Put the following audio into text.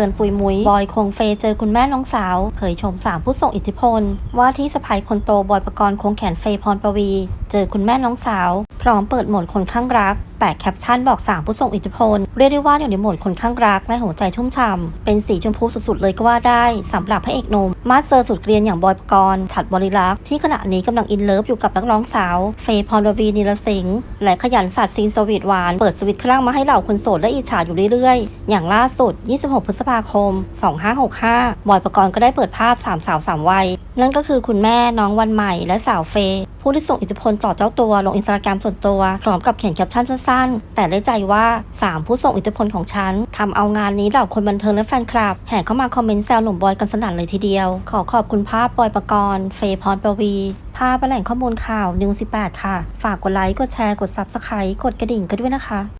กินปุยมุยบอยคงเฟยเจอคุณแม่น้องสาวเผยชมสามผู้ทรงอิทธิพล ว่าที่สะพายคนโตบอยประกรณ์คงแขนเฟยพรปวี เจอคุณแม่น้องสาว พร้อมเปิดหมดคนข้างรัก แปะแคปชั่นบอกสามผู้ทรงอิทธิพล เรียกได้ว่าอยู่ในโหมดคนข้างรักและหัวใจชุ่มฉ่ำเป็นสีชมพูสุดๆเลยก็ว่าได้สำหรับพระเอกหนุ่มมาสเตอร์สุดเกรียนอย่างบอยปกรณ์ฉัดบริลักษ์ที่ขณะนี้กำลังอินเลิฟอยู่กับนักร้องสาว เฟย์พรวีนิรสิงห์และขยันสัตว์ซีนสวีทหวาน เปิดสวิตคลั่งมาให้เหล่าคนโสดและอิจฉาอยู่เรื่อยๆ อย่างล่าสุด 26 พฤษภาคม 2565 บอยปกรณ์ก็ได้เปิดภาพสามสาวสามวัย นั่นก็คือคุณแม่น้องวันใหม่และสาวเฟย์ผู้ที่ส่งอิทธิพลต่อเจ้าตัวลงอินสตาแกรมส่วนตัวพร้อมกับเขียนแคปชั่นสั้นๆแต่ได้ใจว่า 3 ผู้ส่งอิทธิพลของฉันทำเอางานนี้เหล่าคนบันเทิงและแฟนคลับ แห่เข้ามาคอมเมนต์แซวหนุ่มบอยกันสนั่นเลยทีเดียว ขอขอบคุณภาพบอยประกรณ์เฟย์พรประวีภาพแหล่งข้อมูลข่าวนิว18 ค่ะ ฝากกดไลค์ กดแชร์ กด s u b สไครต์กดกระดิ่งกันด้วยนะคะ